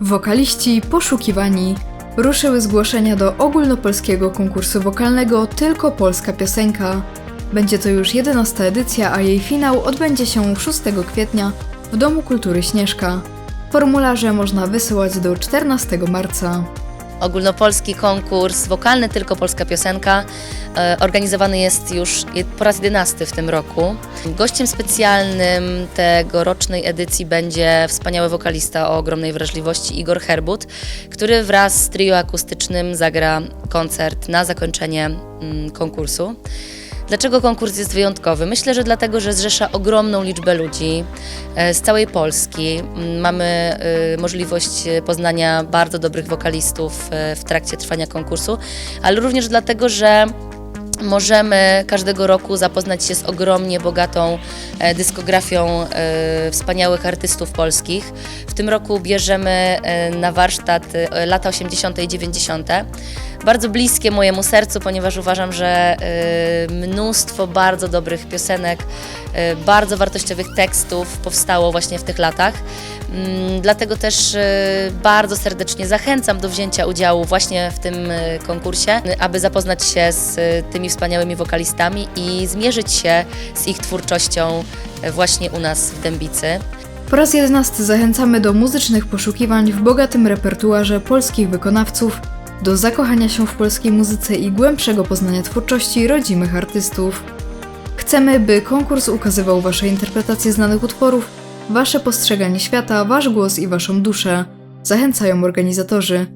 Wokaliści poszukiwani. Ruszyły zgłoszenia do ogólnopolskiego konkursu wokalnego Tylko Polska Piosenka. Będzie to już 11 edycja, a jej finał odbędzie się 6 kwietnia w Domu Kultury Śnieżka. Formularze można wysyłać do 14 marca. Ogólnopolski konkurs wokalny Tylko Polska Piosenka e, organizowany jest już po raz jedenasty w tym roku. Gościem specjalnym tegorocznej edycji będzie wspaniały wokalista o ogromnej wrażliwości Igor Herbut, który wraz z trio akustycznym zagra koncert na zakończenie mm, konkursu. Dlaczego konkurs jest wyjątkowy? Myślę, że dlatego, że zrzesza ogromną liczbę ludzi e, z całej Polski. Mm, Mamy e, możliwość e, poznania bardzo dobrych wokalistów w trakcie trwania konkursu, ale również dlatego, że możemy każdego roku zapoznać się z ogromnie bogatą dyskografią wspaniałych artystów polskich. W tym roku bierzemy na warsztat lata 80. i 90. Bardzo bliskie mojemu sercu, ponieważ uważam, że e, mnóstwo bardzo dobrych piosenek, e, bardzo wartościowych tekstów powstało właśnie w tych latach. Mm, Dlatego też e, bardzo serdecznie zachęcam do wzięcia udziału właśnie w tym konkursie, aby zapoznać się z tymi wspaniałymi wokalistami i zmierzyć się z ich twórczością właśnie u nas w Dębicy. Po raz 11 zachęcamy do muzycznych poszukiwań w bogatym repertuarze polskich wykonawców, do zakochania się w polskiej muzyce i głębszego poznania twórczości rodzimych artystów. Chcemy, by konkurs ukazywał Wasze interpretacje znanych utworów, Wasze postrzeganie świata, Wasz głos i Waszą duszę. Zachęcają organizatorzy.